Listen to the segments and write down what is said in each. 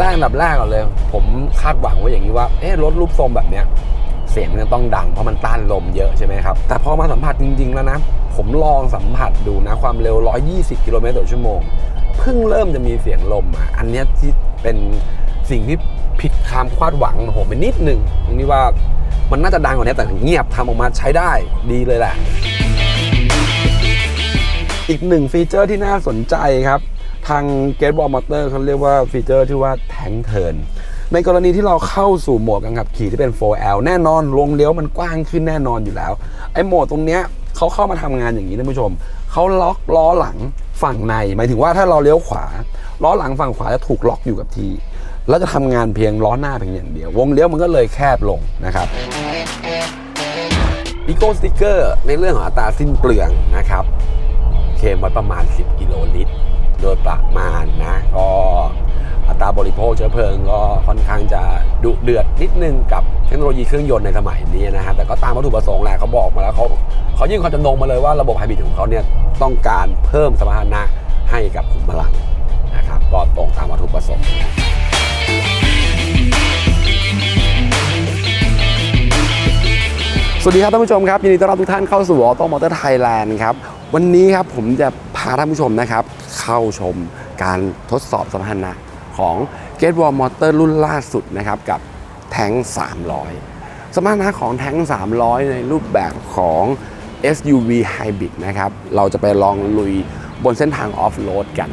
แรกอันดับแรกก่อนเลย ผมคาดหวังไว้อย่างนี้ว่าเอ๊ะรถรูปทรงแบบเนี้ยเสียงมันจะต้องดังเพราะมันต้านลมเยอะใช่ไหมครับ แต่พอมาสัมผัสจริง ๆ แล้วนะ ผมลองสัมผัสดูนะ ความเร็ว 120 กิโลเมตรต่อชั่วโมง เพิ่งเริ่มจะมีเสียงลมอะ อันเนี้ยที่เป็นสิ่งที่ผิดความคาดหวังของผมไปนิดนึงตรงนี้ว่ามันน่าจะดังกว่านี้แต่เงียบทำออกมาใช้ได้ดีเลยแหละ อีกหนึ่งฟีเจอร์ที่น่าสนใจครับ ทาง g a t e b a l l Motor เขาเรียกว่าฟีเจอร์ที่ว่า Tank Turn ในกรณีที่เราเข้าสู่โหมดการขับขี่ที่เป็น 4L แน่นอนลงเลี้ยวมันกว้างขึ้นแน่นอนอยู่แล้ว ไอ้โหมดตรงเนี้ยเขาเข้ามาทำงานอย่างนี้ท่านผู้ชม เขาล็อกล้อหลังฝั่งใน หมายถึงว่าถ้าเราเลี้ยวขวา ล้อหลังฝั่งขวาจะถูกล็อกอยู่กับที่ แล้วจะทำงานเพียงล้อหน้าเพียงอย่างเดียว วงเลี้ยวมันก็เลยแคบลงนะครับอีโก้สติกเกอร์ในเรื่องของอัตราสิ้นเปลืองนะครับ เคลมไว้ประมาณ 10 กิโลลิตร โดยประมาณนะ ก็อัตราบริโภคเชื้อเพลิงก็ค่อนข้างจะดุเดือดนิดนึงกับเทคโนโลยีเครื่องยนต์ในสมัยนี้นะฮะแต่ก็ตามวัตถุประสงค์แหละเขาบอกมาแล้วเขาเขายื่นความจำนงมาเลยว่าระบบไฮบริดของเขาเนี่ยต้องการเพิ่มสมรรถนะให้กับขุมพลังนะครับก็ตรงตามวัตถุประสงค์สวัสดีครับท่านผู้ชมครับยินดีต้อนรับทุกท่านเข้าสู่ออโตมอเตอร์ไทยแลนด์ครับวันนี้ครับผมจะพาท่านผู้ชมนะครับ เข้าชมการทดสอบสมรรถนะของ g a t e w a l l Motor รุ่นล่าสุดนะครับกับแทง300 สมรรถนะของแทง300 ในรูปแบบของ SUV Hybrid นะครับ เราจะไปลองลุยบนเส้นทางออฟโรดกัน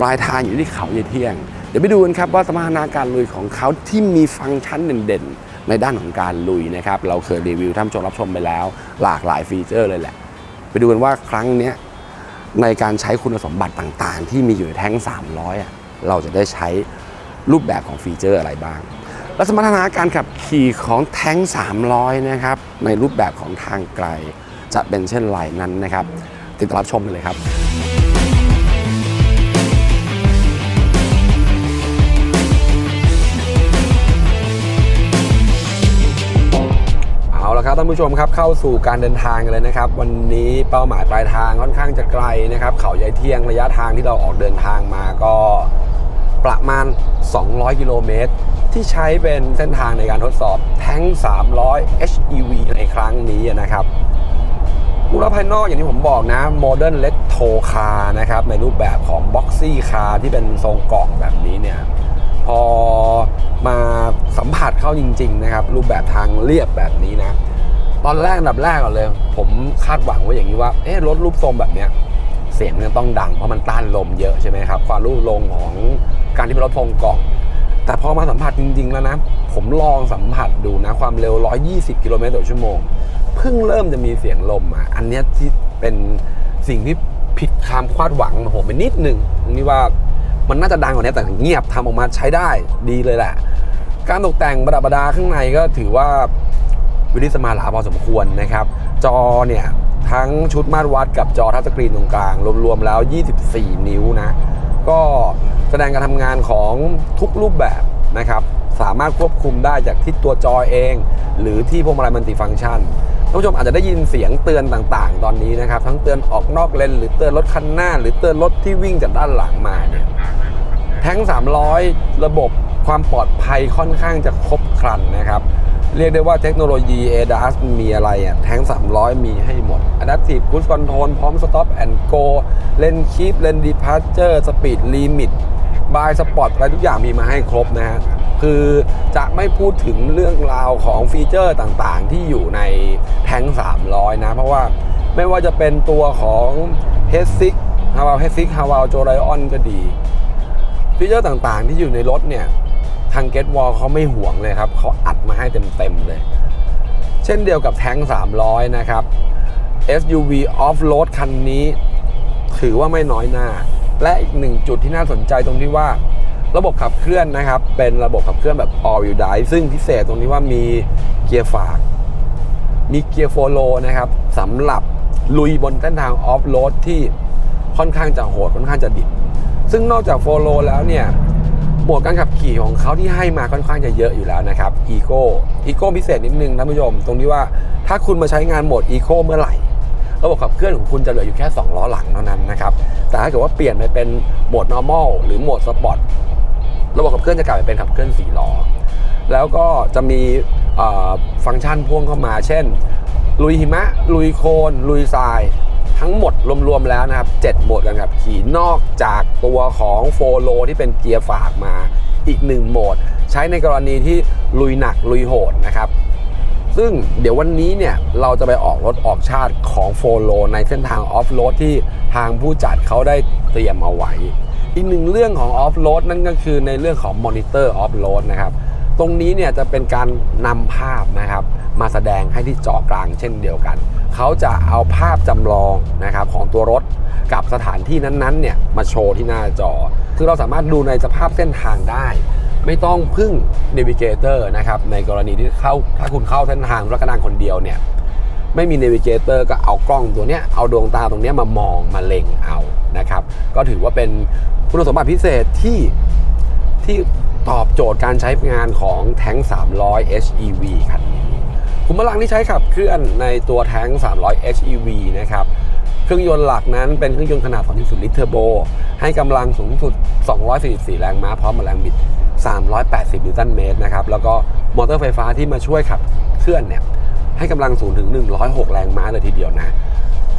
ปลายทางอยู่ที่เขาเยเที่ยง เดี๋ยวไปดูกันครับว่าสมรรถนะการลุยของเขาที่มีฟังก์ชันเด่นๆ ในด้านของการลุยนะครับ เราเคยรีวิวท่านชมรับชมไปแล้ว หลากหลายฟีเจอร์เลยแหละ ไปดูกันว่าครั้งนี้ ในการใช้คุณสมบัติต่างๆ ที่มีอยู่ในแท้ง 300อะเราจะได้ใช้รูปแบบของฟีเจอร์อะไรบ้าง และสมรรถนะการขับขี่ของแท้ง 300 นะครับ ในรูปแบบของทางไกล จะเป็นเช่นไรนั้นนะครับ ติดตามรับชมเลยครับ ครับท่านผู้ชมครับเข้าสู่การเดินทางกันเลยนะครับ วันนี้เป้าหมายปลายทางค่อนข้างจะไกลนะครับ เขาใหญ่เที่ยงระยะทางที่เราออกเดินทางมาก็ประมาณ 200 กิโลเมตร ที่ใช้เป็นเส้นทางในการทดสอบแท้ง 300 HEV ในครั้งนี้นะครับรูปลักษณ์ภายนอกอย่างที่ผมบอกนะ Modern Retro Car นะครับในรูปแบบของ Boxy Car ที่เป็นทรงกล่องแบบนี้เนี่ยพอมาสัมผัสเข้าจริง ๆ นะครับ รูปแบบทางเรียบแบบนี้นะ ตอนแรกดับแรกก่อนเลย ผมคาดหวังไว้อย่างนี้ว่าเอ๊ะรถรูปทรงแบบเนี้ยเสียงมันต้องดังเพราะมันต้านลมเยอะใช่ไหมครับความรูปลงของการที่เป็นรถทรงกล่อง แต่พอมาสัมผัสจริง ๆ แล้วนะ ผมลองสัมผัสดูนะ ความเร็ว 120 กิโลเมตรต่อชั่วโมงเพิ่งเริ่มจะมีเสียงลมอะอันเนี้ยที่เป็นสิ่งที่ผิดคามคาดหวังของผมไปนิดหนึ่งนี้ว่ามันน่าจะดังกว่านี้แต่เงียบทำออกมาใช้ได้ดีเลยแหละ การตกแต่งประดับประดาข้างในก็ถือว่า วิลิสมาลาพอสมควรนะครับ จอเนี่ยทั้งชุดมาตรวัดกับจอทัชสกรีนตรงกลาง รวมๆแล้ว 24 นิ้วนะ ก็แสดงการทำงานของทุกรูปแบบนะครับ สามารถควบคุมได้จากที่ตัวจอเอง หรือที่พวงมาลัยมัลติฟังก์ชันท่านผู้ชมอาจจะได้ยินเสียงเตือนต่างๆ ตอนนี้นะครับ ทั้งเตือนออกนอกเลนหรือเตือนรถคันหน้า หรือเตือนรถที่วิ่งจากด้านหลังมาเนี่ยแท้ง300 ระบบความปลอดภัยค่อนข้างจะครบครันนะครับ เรียกได้ว่าเทคโนโลยี ADAS มีอะไรอะแท้ง 300 มีให้หมด Adaptive Cruise Control พร้อม Stop and Go เลน Keep เลน Departure Speed Limit บายสปอร์ตอะไรทุกอย่างมีมาให้ครบนะฮะ คือจะไม่พูดถึงเรื่องราวของฟีเจอร์ต่างๆ ที่อยู่ในแท้ง 300 นะ เพราะว่าไม่ว่าจะเป็นตัวของ h e s i ฮาวา h e s i ฮาวาโจไ i ออนก็ดีฟีเจอร์ต่างๆ ที่อยู่ในรถเนี่ย ทาง Get Wall เขาไม่ห่วงเลยครับเขาอัดมาให้เต็มๆเลย เช่นเดียวกับแท้ง 300 นะครับ SUV Off-Road คันนี้ถือว่าไม่น้อยหน้า และอีกหนึ่งจุดที่น่าสนใจตรงที่ว่า ระบบขับเคลื่อนนะครับ เป็นระบบขับเคลื่อนแบบ All Wheel Drive ซึ่งพิเศษตรงที่ว่ามีเกียร์ฝาก มีเกียร์โฟโลนะครับสำหรับลุยบนเส้นทางออฟโรดที่ค่อนข้างจะโหดค่อนข้างจะดิบ ซึ่งนอกจากโฟโลแล้วเนี่ย โหมดการขับขี่ของเขาที่ให้มาค่อนข้างจะเยอะอยู่แล้วนะครับอีโก้อีโก้พิเศษนิดนึงท่านผู้ชม ตรงที่ว่าถ้าคุณมาใช้งานโหมดอีโคเมื่อไหร่ระบบขับเคลื่อนของคุณจะเหลืออยู่แค่ 2 ล้อหลังเท่านั้นนะครับแต่ถ้าเกิดว่าเปลี่ยนไปเป็นโหมด normal หรือโหมดสปอร์ตระบบขับเคลื่อนจะกลายเป็นขับเคลื่อน4ล้อแล้วก็จะมีฟังก์ชันพ่วงเข้ามา เช่น ลุยหิมะ ลุยโคลนลุยทราย ทั้งหมดรวมๆแล้วนะครับ7โหมดกันครับขี่นอกจากตัวของโฟโลที่เป็นเกียร์ฝากมาอีก 1 โหมด ใช้ในกรณีที่ลุยหนักลุยโหดนะครับซึ่งเดี๋ยววันนี้เนี่ยเราจะไปออกรถออกชาติของโฟโลในเส้นทางออฟโรดที่ทางผู้จัดเขาได้เตรียมเอาไว้ อีกหนึ่งเรื่องของออฟโรดนั่นก็คือในเรื่องของมอนิเตอร์ออฟโรดนะครับตรงนี้เนี่ยจะเป็นการนำภาพนะครับมาแสดงให้ที่จอกลางเช่นเดียวกัน เขาจะเอาภาพจำ ตัวรถกับสถานที่นั้นๆเนี่ยมาโชว์ที่หน้าจอ คือเราสามารถดูในสภาพเส้นทางได้ ไม่ต้องพึ่ง n น v ิเกเตอร์นะครับในกรณีที่เข้าถ้าคุณเข้าเส้นทางรถกระดานคนเดียวเนี่ยไม่มี n น v ิเกเตอร์ก็เอากล้องตัวเนี้ยเอาดวงตาตรงเนี้ยมามองมาเล็งเอานะครับ ก็ถือว่าเป็นคุณสมบัติพิเศษที่ที่ตอบโจทย์การใช้งานของแท้ง 300 HEV คันนี้ขุมพลังที่ใช้ขับเคลื่อนในตัวแท้ง 300 HEV นะครับ เครื่องยนต์หลักนั้นเป็นเครื่องยนต์ขนาด 2.0 ลิตรเทอร์โบ ให้กำลังสูงสุด 244 แรงม้าพร้อมกับแรงบิด 380 นิวตันเมตรนะครับ แล้วก็มอเตอร์ไฟฟ้าที่มาช่วยขับเคลื่อนเนี่ย ให้กำลังสูงถึง 106 แรงม้าเลยทีเดียวนะ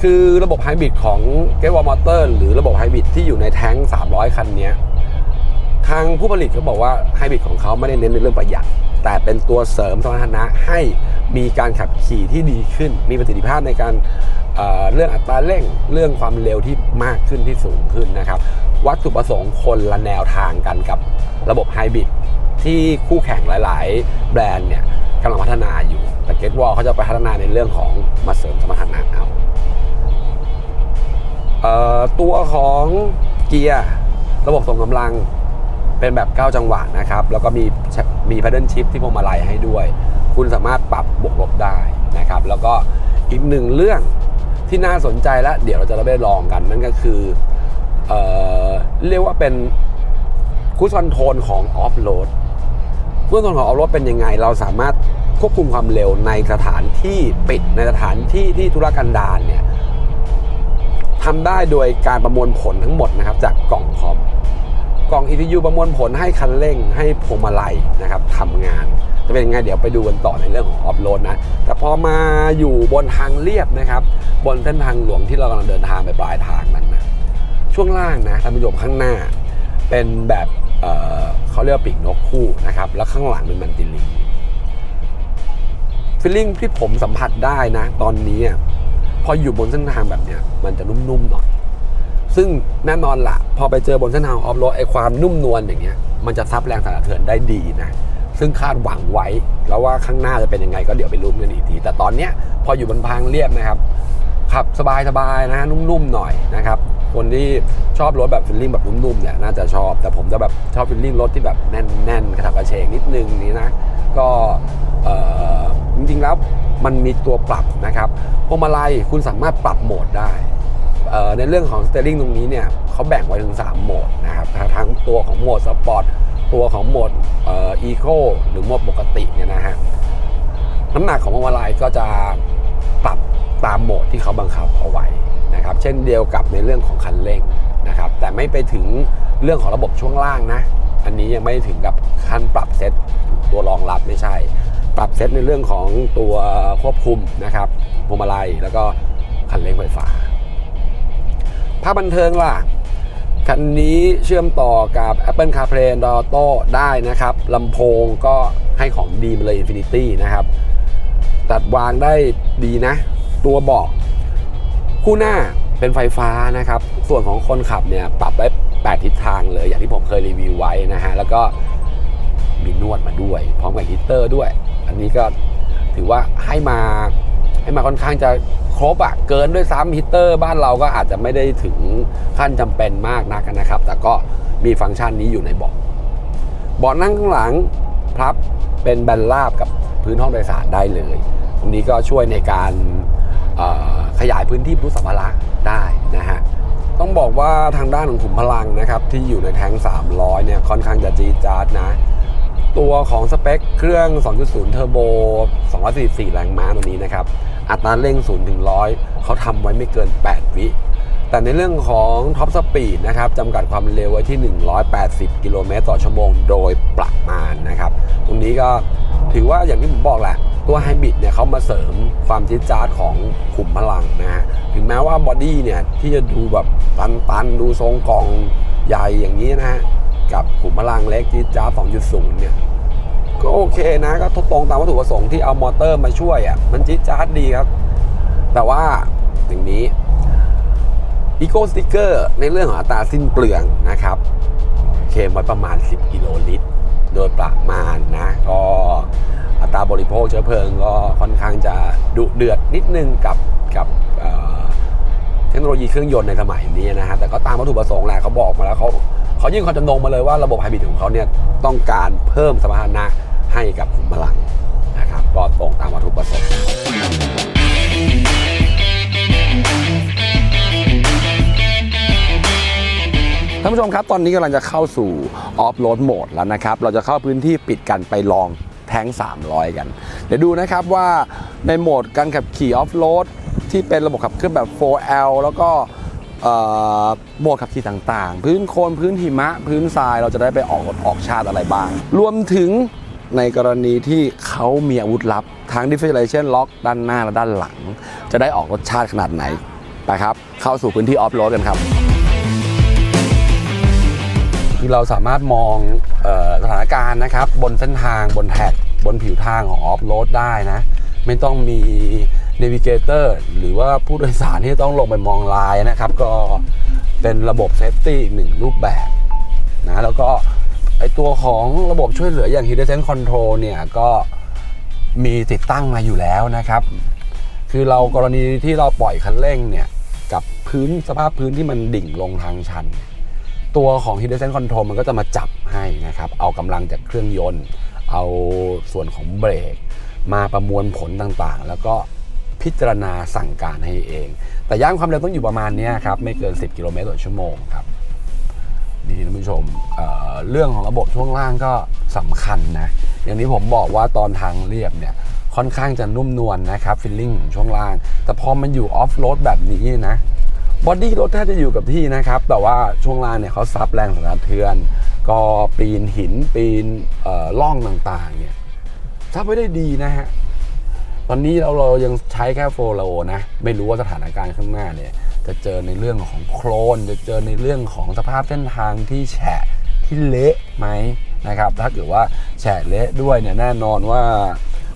คือระบบไฮบริดของเก t วอลมอเตอร์หรือระบบไฮบริดที่อยู่ในแท้ง 300 คันนี้ ทางผู้ผลิตเขาบอกว่าไฮบริดของเขาไม่ได้เน้นในเรื่องประหยัด แต่เป็นตัวเสริมสมรรถนะให้มีการขับขี่ที่ดีขึ้น มีประสิทธิภาพในการเเรื่องอัตราเร่งเรื่องความเร็วที่มากขึ้นที่สูงขึ้นนะครับ วัตถุประสงค์คนละแนวทางกันกับระบบไฮบริดที่คู่แข่งหลาย ๆ แบรนด์เนี่ยกำลังพัฒนาอยู่ แต่เกตวอลเขาจะไปพัฒนาในเรื่องของมาเสริมสมรรถนะเอาเอ่อตัวของเกียร์ระบบส่งกำลัง เป็นแบบ 9 จังหวะนะครับ แล้วก็มีมีพ a ดเดิลชิพที่พวงมาลัยให้ด้วย คุณสามารถปรับบวกลบได้นะครับ แล้วก็อีกหนึ่งเรื่องที่น่าสนใจและเดี๋ยวเราจะได้ลองกัน นั่นก็คือเออเรียกว่าเป็นคูซอนโทนของออฟโรดคูซอนโทนของออฟโรดเป็นยังไง เราสามารถควบคุมความเร็วในสถานที่ปิดในสถานที่ที่ธุรกันดารเนี่ยทำได้โดยการประมวลผลทั้งหมดนะครับจากกล่องคอม กล่อง ECU ประมวลผลให้คันเร่งให้พวงมาลัยนะครับทำงาน จะเป็นยังไงเดี๋ยวไปดูกันต่อในเรื่องของออฟโรดนะ แต่พอมาอยู่บนทางเรียบนะครับ บนเส้นทางหลวงที่เรากำลังเดินทางไปปลายทางนั้นนะช่วงล่างนะท่านผู้ชมข้างหน้า เป็นแบบเเขาเรียกว่าปีกนกคู่นะครับ แล้วข้างหลังเป็นมันติลิงฟีลลิ่งที่ผมสัมผัสได้นะ ตอนนี้พออยู่บนเส้นทางแบบเนี้ยมันจะนุ่มๆหน่อย ซึ่งแน่นอนละพอไปเจอบนเส้นทางออฟโรดไอความนุ่มนวลอย่างเงี้ยมันจะซับแรงสั่นสะเทือนได้ดีนะซึ่งคาดหวังไว้ แล้วว่าข้างหน้าจะเป็นยังไงก็เดี๋ยวไปลุ้นกันอีกที แต่ตอนเนี้ยพออยู่บนทางเรียบนะครับขับสบายๆนะฮะนุ่มๆหน่อยนะครับคนที่ชอบรถแบบฟิลลิ่งแบบนุ่มๆเนี่ยน่าจะชอบ แต่ผมจะแบบชอบฟิลลิ่งรถที่แบบแน่นๆกระฉับกระเฉงนิดนึงนี่นะ ก็จริงๆแล้วมันมีตัวปรับนะครับพวงมาลัยคุณสามารถปรับโหมดได้ ในเรื่องของสเตอร์ลิงตรงนี้เนี่ยเขาแบ่งไว้ถึง 3 โหมดนะครับทั้งตัวของโหมดสปอร์ตตัวของโหมดเอ่อีโคหรือโหมดปกติเนี่ยนะฮะน้ำหนักของพวงมาลัยก็จะปรับตามโหมดที่เขาบังคับเอาไว้นะครับเช่นเดียวกับในเรื่องของคันเร่งนะครับแต่ไม่ไปถึงเรื่องของระบบช่วงล่างนะ อันนี้ยังไม่ถึงกับขั้นปรับเซตตัวรองรับไม่ใช่ ปรับเซตในเรื่องของตัวควบคุมนะครับพวงมาลัยแล้วก็คันเร่งไฟฟ้า ภาพบันเทิงล่ะ คันนี้เชื่อมต่อกับ Apple CarPlay Android Auto ได้นะครับลำโพงก็ให้ของดีมาเลย Infinity นะครับ ตัดวางได้ดีนะ ตัวเบาะคู่หน้าเป็นไฟฟ้านะครับ ส่วนของคนขับเนี่ยปรับได้8ทิศทางเลย อย่างที่ผมเคยรีวิวไว้นะฮะ แล้วก็มีนวดมาด้วย พร้อมกับฮีเตอร์ด้วย อันนี้ก็ถือว่าให้มา ให้มาค่อนข้างจะครบอะเกินด้วยซ้ำฮีตเตอร์บ้านเราก็อาจจะไม่ได้ถึงขั้นจำเป็นมากนักนะครับ แต่ก็มีฟังก์ชันนี้อยู่ในเบาะเบาะนั่งข้างหลังพับเป็นแบนราบกับพื้นห้องโดยสารได้เลยตรงนี้ก็ช่วยในการขยายพื้นที่ผู้สัมภาระได้นะฮะต้องบอกว่าทางด้านของขุมพลังนะครับ ที่อยู่ในแทง300 เนี่ย ค่อนข้างจะจีดจาร์ดนะ ตัวของสเปคเครื่อง 2.0 เทอร์โบ 244 แรงม้าตัวนี้นะครับ อัตราเร่ง0ถึง100เขาทำไว้ไม่เกิน 8 วิแต่ในเรื่องของท็อปสปีดนะครับจำกัดความเร็วไว้ที่ 180 กิโลเมตรต่อชั่วโมงโดยประมาณนะครับ ตรงนี้ก็ถือว่าอย่างที่ผมบอกแหละ ตัวไฮบริดเนี่ยเขามาเสริมความจี๊ดจ๊าดของขุมพลังนะฮะ ถึงแม้ว่าบอดี้เนี่ย ที่จะดูแบบตันๆ ดูทรงกล่องใหญ่อย่างนี้นะฮะ กับขุมพลังเล็กจี๊ดจ๊าด2.0 เนี่ย ก็โอเคนะก็ตรงตามวัตถุประสงค์ที่เอามอเตอร์มาช่วยอะมันจี๊ดจ๊าดดีครับ แต่ว่าอย่างนี้อีโก้สติกเกอร์ในเรื่องของอัตราสิ้นเปลืองนะครับ เคลมไว้ประมาณ 10 กิโลลิตร โดยประมาณนะ ก็อัตราบริโภคเชื้อเพลิงก็ค่อนข้างจะดุเดือดนิดนึงกับกับเอ่อเทคโนโลยีเครื่องยนต์ในสมัยนี้นะฮะแต่ก็ตามวัตถุประสงค์แหละเขาบอกมาแล้วเขาเขายื่นความจำนงมาเลยว่าระบบไฮบริดของเขาเนี่ยต้องการเพิ่มสมรรถนะ ให้กับขุมพลังนะครับก็ตรงตามวัตถุประสงค์ท่านผู้ชมครับ ตอนนี้กำลังจะเข้าสู่ออฟโรดโหมดแล้วนะครับ เราจะเข้าพื้นที่ปิดกันไปลองแท้ง 300 กัน เดี๋ยวดูนะครับว่าในโหมดการขับขี่ออฟโรดที่เป็นระบบขับเคลื่อนแบบ 4L แล้วก็โหมดขับขี่ต่างๆ พื้นโคลนพื้นหิมะ พื้นทรายเราจะได้ไปออกรถออกชาติอะไรบ้าง รวมถึง ในกรณีที่เขามีอาวุธลับ ทั้ง differentiation lock ด้านหน้าและด้านหลัง จะได้ออกรสชาติขนาดไหน ไปครับ เข้าสู่พื้นที่ออฟโรดกันครับ คือเราสามารถมองออสถานการณ์นะครับ บนเส้นทางบนแท็ก บนผิวทางของออฟโรดได้นะ ไม่ต้องมีเนวิเกเตอร์หรือว่าผู้โดยสารที่ต้องลงไปมองลายนะครับ ก็เป็นระบบเซฟตี้หนึ่งรูปแบบนะแล้วก็ ไอตัวของระบบช่วยเหลืออย่าง Hidden Sense Control เนี่ยก็มีติดตั้งมาอยู่แล้วนะครับ คือเรากรณีที่เราปล่อยคันเร่งเนี่ย กับพื้นสภาพพื้นที่มันดิ่งลงทางชัน ตัวของ Hidden Sense Control มันก็จะมาจับให้นะครับ เอากำลังจากเครื่องยนต์ เอาส่วนของเบรก มาประมวลผลต่างๆ แล้วก็พิจารณาสั่งการให้เอง แต่ย่านความเร็วต้องอยู่ประมาณนี้ครับ ไม่เกิน 10 กิโลเมตรต่อชั่วโมงครับ ดีท่านผู้ชมเเรื่องของระบบช่วงล่างก็สำคัญนะอย่างที่ผมบอกว่าตอนทางเรียบเนี่ยค่อนข้างจะนุ่มนวลนะครับฟิลลิ่งของช่วงล่าง แต่พอมันอยู่ออฟโรดแบบนี้นะบอดี้รถแทบจะอยู่กับที่นะครับ แต่ว่าช่วงล่างเนี่ยเขาซับแรงสั่นสะเทือน ก็ปีนหินปีนร่อล่องต่างๆเนี่ยซับไว้ได้ดีนะฮะตอนนี้เราเรายังใช้แค่โฟลโลนะ ไม่รู้ว่าสถานการณ์ข้างหน้าเนี่ย จะเจอในเรื่องของโคลน จะเจอในเรื่องของสภาพเส้นทางที่แฉะที่เละไหมนะครับ ถ้าเกิดว่าแฉะเละด้วยเนี่ยแน่นอนว่า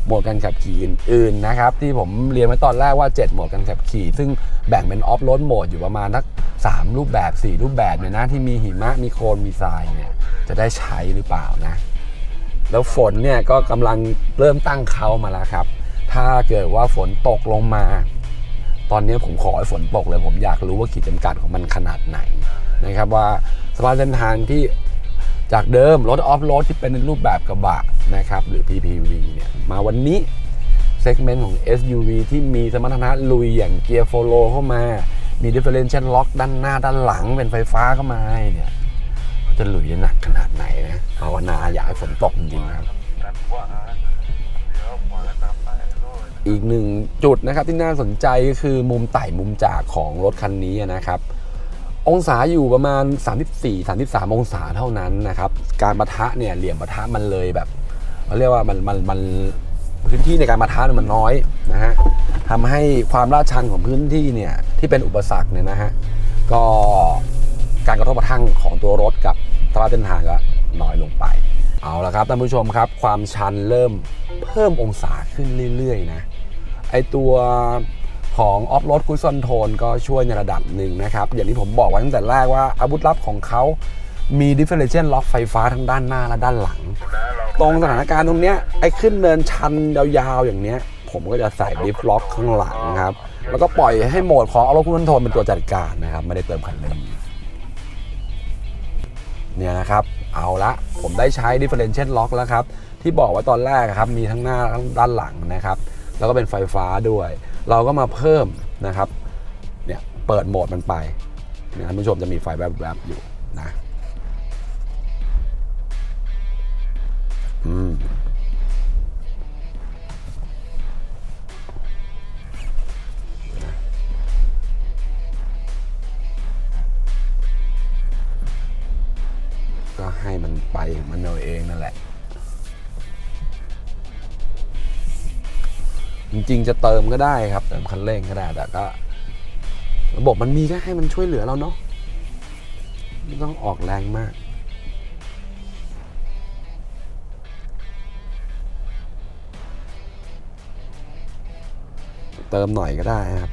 โหมดการขับขี่อื่นๆนะครับที่ผมเรียนไว้ตอนแรกว่า7โหมดการขับขี่ ซึ่งแบ่งเป็นออฟโรดโหมดอยู่ประมาณทัก3รูปแบบ 4 รูปแบบเนี่ยนะที่มีหิมะมีโคลนมีทรายเนี่ยจะได้ใช้หรือเปล่านะ แล้วฝนเนี่ยก็กำลังเริ่มตั้งเขามาแล้วครับ ถ้าเกิดว่าฝนตกลงมา ตอนนี้ผมขอให้ฝนตกเลย ผมอยากรู้ว่าขีดจำกัดของมันขนาดไหนนะครับว่าสภาพเส้นทางที่จากเดิมรถออฟโรดที่เป็นในรูปแบบกระบะนะครับหรือ PPV เนี่ยมาวันนี้เซกเมนต์ของ SUV ที่มีสมรรถนะลุยอย่างเกียร์โฟโลเข้ามา มี differential lock ด้านหน้าด้านหลังเป็นไฟฟ้าเข้ามาให้เนี่ยเขาจะลุยได้หนักขนาดไหนนะภาวนาอยากให้ฝนตกจริงๆครับ อีกหนึ่งจุดนะครับที่น่าสนใจก็คือมุมไต่มุมจากของรถคันนี้นะครับ องศาอยู่ประมาณ 34 33 องศาเท่านั้นนะครับ การประทะเนี่ยเหลี่ยมประทะมันเลยแบบเขาเรียกว่ามันมันมันพื้นที่ในการประทะมันน้อยนะฮะทำให้ความลาดชันของพื้นที่เนี่ยที่เป็นอุปสรรคเนี่ยนะฮะก็การกระทบกระทั่งของตัวรถกับสภาพเส้นทางก็น้อยลงไป เอาละครับท่านผู้ชมครับ ความชันเริ่มเพิ่มองศาขึ้นเรื่อยๆนะ ไอตัวของออฟโรดคุ s ซอนโทนก็ช่วยในระดับหนึ่งนะครับ อย่างที่ผมบอกไว้ตั้งแต่แรกว่าอาวุธลับของเขามี differential lock ไฟฟ้าทั้งด้านหน้าและด้านหลัง ตรงสถานการณ์ตรงเนี้ยไอ้ขึ้นเนินชันยาวๆอย่างเนี้ย ผมก็จะใส่ดิฟล็อกข้างหลังครับ แล้วก็ปล่อยให้โหมดของออฟโรดคุ s ซอนโทนเป็นตัวจัดการนะครับ ไม่ได้เติมคันเร่งเนี่ยนะครับ เอาละผมได้ใช้ differential lock แล้วครับ ที่บอกไว้ตอนแรกครับมีทั้งหน้าทั้งด้านหลังนะครับ แล้วก็เป็นไฟฟ้าด้วย เราก็มาเพิ่มนะครับเนี่ยเปิดโหมดมันไปนะท่านผู้ชมจะมีไฟแวบๆอยู่นะอืมก็ให้มันไปมันเอาเองนั่นแหละ จริง ๆ จะเติมก็ได้ครับเติมคันเร่งก็ได้แต่ก็ ระบบมันมีก็ให้มันช่วยเหลือเราเนาะไม่ต้องออกแรงมาก เติมหน่อยก็ได้ครับ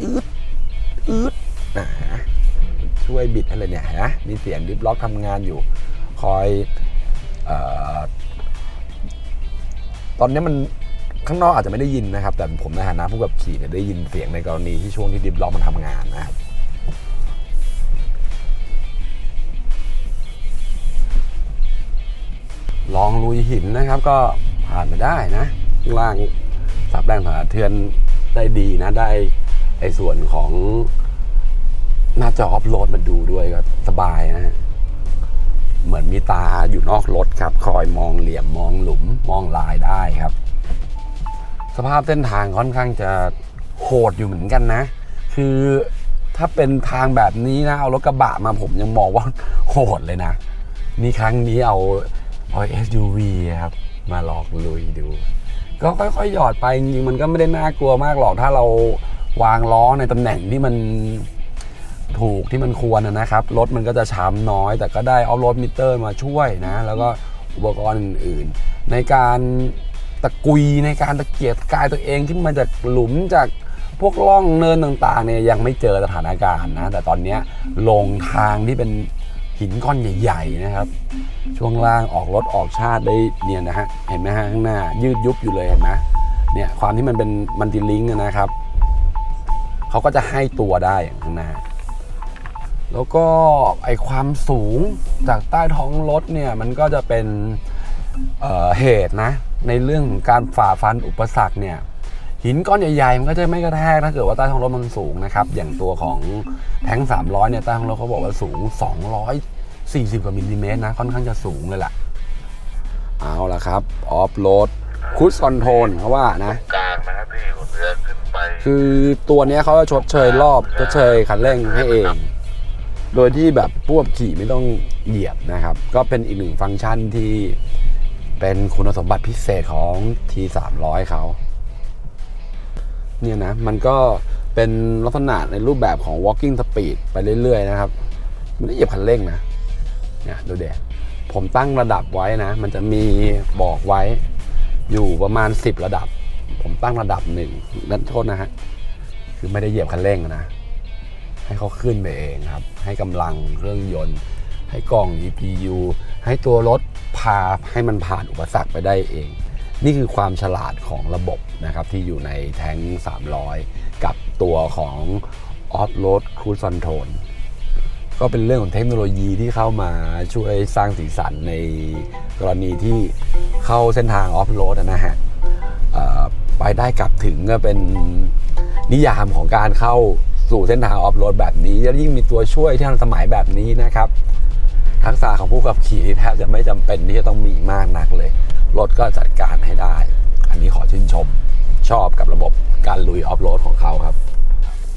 อืดอืดนะช่วยบิดให้เลยเนี่ยนะมีเสียงดิฟล็อกทำงานอยู่ คอย ตอนนี้มันข้างนอกอาจจะไม่ได้ยินนะครับ แต่ผมในฐานะผู้ขับขี่เนี่ยได้ยินเสียงในกรณีที่ช่วงที่ดิฟล็อกมันทำงานนะครับลองลุยหินนะครับ ก็ผ่านไปได้นะข้างล่างสับแรงสะเทือนได้ดีนะ ได้ไอ้ส่วนของหน้าจอออฟโหลดมาดูด้วยก็สบายนะฮะ เหมือนมีตาอยู่นอกรถครับ คอยมองเหลี่ยมมองหลุมมองลายได้ครับ สภาพเส้นทางค่อนข้างจะโหดอยู่เหมือนกันนะ คือถ้าเป็นทางแบบนี้นะ เอารถกระบะมาผมยังมองว่าโหดเลยนะ นี่ครั้งนี้เอาเอา SUV ครับ มาลองลุยดู ก็ค่อยๆ หยอดไปจริงๆมันก็ไม่ได้น่ากลัวมากหรอกถ้าเราวางล้อในตำแหน่งที่มัน ถูกที่มันควรนะครับรถมันก็จะช้ำน้อย แต่ก็ได้เอารถมิเตอร์มาช่วยนะ แล้วก็อุปกรณ์อื่นๆ ในการตะกุยในการตะเกียกกายตัวเองขึ้นมาจากหลุมจากพวกล่องเนินต่างๆเนี่ยยังไม่เจอสถานการณ์นะ แต่ตอนนี้ลงทางที่เป็นหินก้อนใหญ่ๆนะครับ ช่วงล่างออกรถออกชาติได้เนี่ยนะฮะเห็นไหมฮะข้างหน้ายืดยุบอยู่เลยเห็นไหมเนี่ยความที่มันเป็นมันติลิงก์นะครับเขาก็จะให้ตัวได้อย่างข้างหน้า แล้วก็ไอความสูงจากใต้ท้องรถเนี่ยมันก็จะเป็นเอ่อเหตุนะ ในเรื่องของการฝ่าฟันอุปสรรคเนี่ยหินก้อนใหญ่ๆมันก็จะไม่กระแทกถ้าเกิดว่าใต้ท้องรถมันสูงนะครับ อย่างตัวของแท้ง300เนี่ยใต้ท้องรถเขาบอกว่าสูง 240 กว่ามิลลิเมตรนะ ค่อนข้างจะสูงเลยล่ะ เอาละครับ ออฟโรดคุชคอนโทรลเขาว่านะกลางนะครับพี่หัวเรือขึ้นไป คือตัวเนี้ยเขาจะชดเชยรอบชดเชยคันเร่งให้เอง โดยที่แบบผู้ขับขี่ไม่ต้องเหยียบนะครับ ก็เป็นอีกหนึ่งฟังก์ชันที่เป็นคุณสมบัติพิเศษของ T300 เขาเนี่ยนะมันก็เป็นลักษณะในรูปแบบของ walking speed ไปเรื่อย ๆ นะครับไม่ได้เหยียบคันเร่งนะเนี่ยดูเด็ผมตั้งระดับไว้นะ มันจะมีบอกไว้อยู่ประมาณ 10 ระดับ ผมตั้งระดับหนึ่งนั่นโทษนะฮะ คือไม่ได้เหยียบคันเร่งนะ ให้เขาขึ้นไปเองครับ ให้กำลังเครื่องยนต์ ให้กล่อง EPU ให้ตัวรถพาให้มันผ่านอุปสรรคไปได้เอง นี่คือความฉลาดของระบบนะครับที่อยู่ในแท้ง 300 กับตัวของ Off-Road Cruise Control ก็เป็นเรื่องของเทคโนโลยีที่เข้ามาช่วยสร้างสีสันในกรณีที่เข้าเส้นทางออฟโรดนะฮะไปได้กลับถึงก็เป็นนิยามของการเข้า สู่เส้นทางออฟโรดแบบนี้แล้วยิ่งมีตัวช่วยที่ทันสมัยแบบนี้นะครับ ทักษะของผู้ขับขี่แทบจะไม่จำเป็นที่จะต้องมีมากนักเลย รถก็จัดการให้ได้ อันนี้ขอชื่นชม ชอบกับระบบการลุยออฟโรดของเขาครับ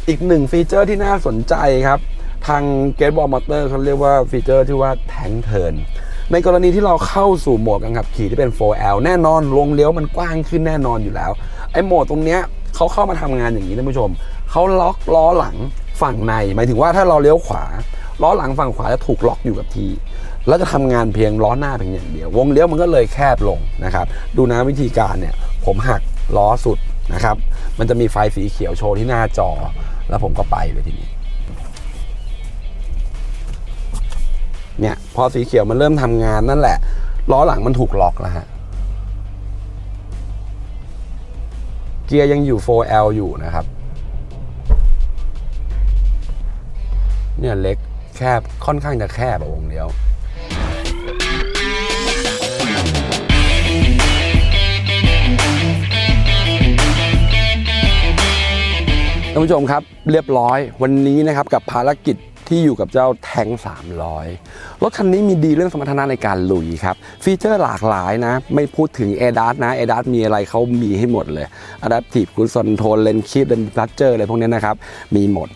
อีกหนึ่งฟีเจอร์ที่น่าสนใจครับ ทาง g a t e b a l l Motor เขาเรียกว่าฟีเจอร์ที่ว่า Tank Turn ในกรณีที่เราเข้าสู่โหมดการขับขี่ที่เป็น 4L แน่นอนลงเลี้ยวมันกว้างขึ้นแน่นอนอยู่แล้ว ไอ้โหมดตรงเนี้ยเขาเข้ามาทำงานอย่างนี้ท่านผู้ชม เขาล็อกล้อหลังฝั่งใน หมายถึงว่าถ้าเราเลี้ยวขวา ล้อหลังฝั่งขวาจะถูกล็อกอยู่กับที่ แล้วจะทำงานเพียงล้อหน้าเพียงอย่างเดียว วงเลี้ยวมันก็เลยแคบลงนะครับ ดูนะวิธีการเนี่ย ผมหักล้อสุดนะครับ มันจะมีไฟสีเขียวโชว์ที่หน้าจอ แล้วผมก็ไปเลยทีนี้เนี่ยพอสีเขียวมันเริ่มทำงานนั่นแหละล้อหลังมันถูกล็อกแล้วฮะเกียร์ยังอยู่ 4L อยู่นะครับ เนี่ยเล็กแคบค่อนข้างจะแคบอะวงเดียว ท่านผู้ชมครับเรียบร้อยวันนี้นะครับกับภารกิจที่อยู่กับเจ้าแทง 300 รถคันนี้มีดีเรื่องสมรรถนะในการลุยครับ ฟีเจอร์หลากหลายนะ ไม่พูดถึง a d a s นะ a d a s มีอะไรเขามีให้หมดเลย Adaptive Cruise Control Lane Keep Lane Departure อะไรพวกนี้นะครับ มีหมด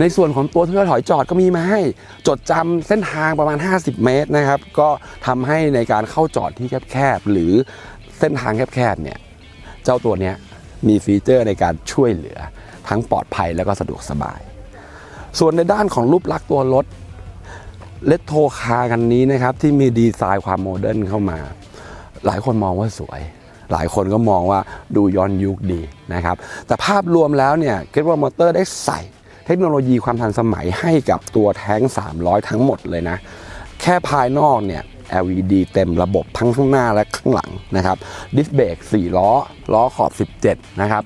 ในส่วนของตัวที่เราถอยจอดก็มีมาให้จดจำเส้นทางประมาณ 50 เมตรนะครับ ก็ทำให้ในการเข้าจอดที่แคบๆหรือเส้นทางแคบๆเนี่ยเจ้าตัวนี้มีฟีเจอร์ในการช่วยเหลือทั้งปลอดภัยแล้วก็สะดวกสบาย ส่วนในด้านของรูปลักษณ์ตัวรถเลตโทคาร์คันนี้นะครับที่มีดีไซน์ความโมเดิร์นเข้ามา หลายคนมองว่าสวย หลายคนก็มองว่าดูย้อนยุคดีนะครับ แต่ภาพรวมแล้วเนี่ยเกตว่ามอเตอร์ได้ใส่ เทคโนโลยีความทันสมัยให้กับตัวแท้ง 300 ทั้งหมดเลยนะ แค่ภายนอกเนี่ย LED เต็มระบบทั้งข้างหน้าและข้างหลังนะครับ ดิสเบรก4 ล้อ ล้อขอบ 17 นะครับ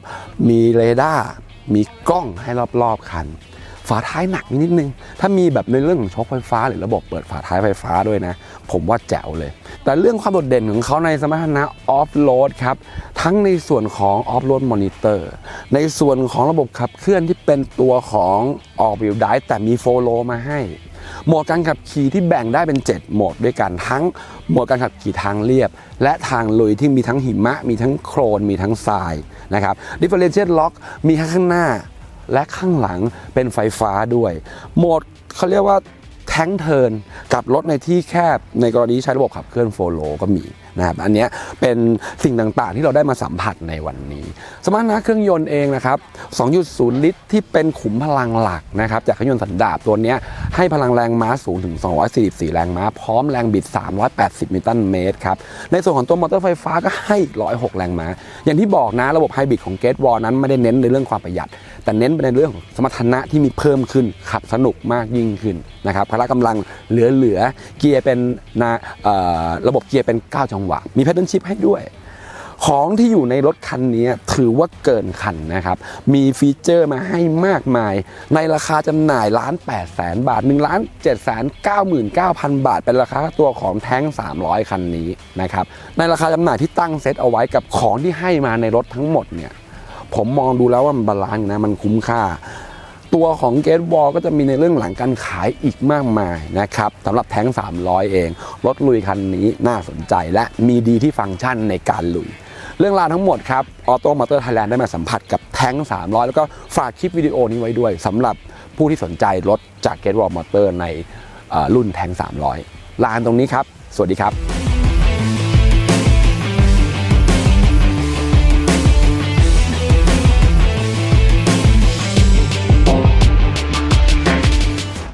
มีเรดาร์ มีกล้องให้รอบๆคัน ฝาท้ายหนักนิดนึง ถ้ามีแบบในเรื่องของช็อคไฟฟ้า หรือระบบเปิดฝาท้ายไฟฟ้าด้วยนะ ผมว่าแจ๋วเลย แต่เรื่องความโดดเด่นของเขาในสมรรถนะออฟโรดครับ ทั้งในส่วนของออฟโรดมอนิเตอร์ในส่วนของระบบขับเคลื่อนที่เป็นตัวของออกวิวได้แต่มีโฟโลมาให้โหมดการขับขี่ที่แบ่งได้เป็น 7 โหมดด้วยกันทั้งโหมดการขับขี่ทางเรียบ และทางลุยที่มีทั้งหิมะ มีทั้งโครนมีทั้งทรายนะครับ differential lock มีทั้งข้างหน้า และข้างหลังเป็นไฟฟ้าด้วย โหมดเขาเรียกว่าแท้งเทินกับรถในที่แคบในกรณีใช้ระบบขับเคลื่อนโฟโลก็มีนะครับอันนี้เป็นสิ่งต่างๆ ที่เราได้มาสัมผัสในวันนี้ สมรรถนะเครื่องยนต์เองนะครับ 2.0 ลิตรที่เป็นขุมพลังหลักนะครับจากเครื่องยนต์สันดาปตัวนี้ให้พลังแรงม้าสูงถึง 244 แรงม้า พร้อมแรงบิด 380 นิวตันเมตรครับ ในส่วนของตัวมอเตอร์ไฟฟ้าก็ให้ 106 แรงม้า อย่างที่บอกนะระบบไฮบริดของเกตวอลนั้นไม่ได้เน้นในเรื่องความประหยัด แต่เน้นไปในเรื่องของสมรรถนะที่มีเพิ่มขึ้นขับสนุกมากยิ่งขึ้นนะครับพละกำลังเหลือๆเกียร์เป็นนะระบบเกียร์เป็น 9 จังหวะ มีแพทเทิร์นชิพให้ด้วย ของที่อยู่ในรถคันนี้ถือว่าเกินคันนะครับ มีฟีเจอร์มาให้มากมาย ในราคาจำหน่ายล้าน8แสนบาท1ล้าน7แสน99,000 บาท เป็นราคาตัวของแท้ง 300 คันนี้นะครับ ในราคาจำหน่ายที่ตั้งเซตเอาไว้กับของที่ให้มาในรถทั้งหมดเนี่ย ผมมองดูแล้วว่ามันบาลานซ์นะมันคุ้มค่า ตัวของเกตบอลก็จะมีในเรื่องหลังการขายอีกมากมายนะครับสำหรับแท้ง 300 เอง รถลุยคันนี้น่าสนใจและมีดีที่ฟังก์ชันในการลุยเรื่องราวทั้งหมดครับออโต m ม t เตอร์ไทยแลนด์ได้มาสัมผัสกับแท้ง 300 แล้วก็ฝากคลิปวิดีโอนี้ไว้ด้วยสำหรับผู้ที่สนใจรถจากเกตบอลมอเตอร์ในรุ่นแท้ง 300 ลานตรงนี้ครับ สวัสดีครับ